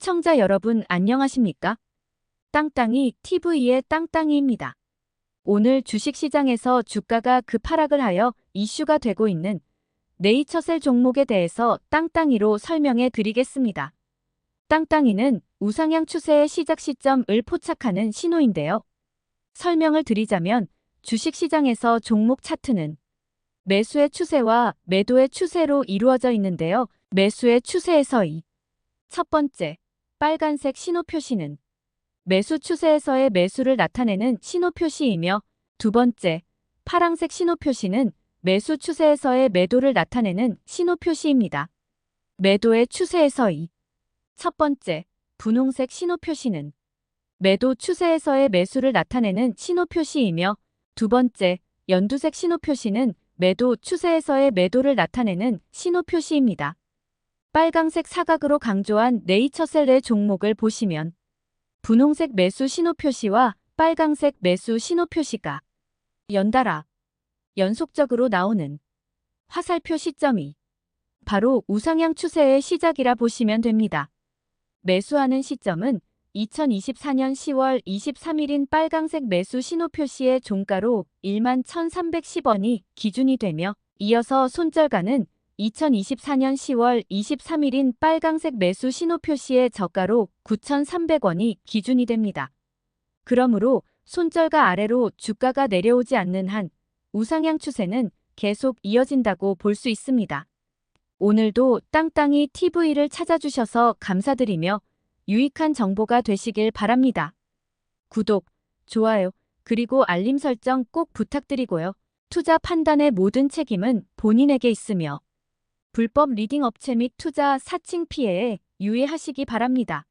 시청자 여러분 안녕하십니까? 땅땅이 TV의 땅땅이입니다. 오늘 주식시장에서 주가가 급하락을 하여 이슈가 되고 있는 네이처셀 종목에 대해서 땅땅이로 설명해 드리겠습니다. 땅땅이는 우상향 추세의 시작 시점을 포착하는 신호인데요. 설명을 드리자면 주식시장에서 종목 차트는 매수의 추세와 매도의 추세로 이루어져 있는데요. 매수의 추세에서 이첫 번째, 빨간색 신호 표시는 매수 추세에서의 매수를 나타내는 신호 표시이며 두 번째, 파랑색 신호 표시는 매수 추세에서의 매도를 나타내는 신호 표시입니다. 매도의 추세에서 이첫 번째, 분홍색 신호 표시는 매도 추세에서의 매수를 나타내는 신호 표시이며 두 번째, 연두색 신호 표시는 매도 추세에서의 매도를 나타내는 신호 표시입니다. 빨강색 사각으로 강조한 네이처셀의 종목을 보시면 분홍색 매수 신호 표시와 빨강색 매수 신호 표시가 연달아 연속적으로 나오는 화살표 시점이 바로 우상향 추세의 시작이라 보시면 됩니다. 매수하는 시점은 2024년 10월 23일인 빨강색 매수 신호 표시의 종가로 11,310원이 기준이 되며 이어서 손절가는 2024년 10월 23일인 빨강색 매수 신호 표시의 저가로 9,300원이 기준이 됩니다. 그러므로 손절가 아래로 주가가 내려오지 않는 한 우상향 추세는 계속 이어진다고 볼 수 있습니다. 오늘도 땅땅이 TV를 찾아주셔서 감사드리며 유익한 정보가 되시길 바랍니다. 구독, 좋아요, 그리고 알림 설정 꼭 부탁드리고요. 투자 판단의 모든 책임은 본인에게 있으며 불법 리딩 업체 및 투자 사칭 피해에 유의하시기 바랍니다.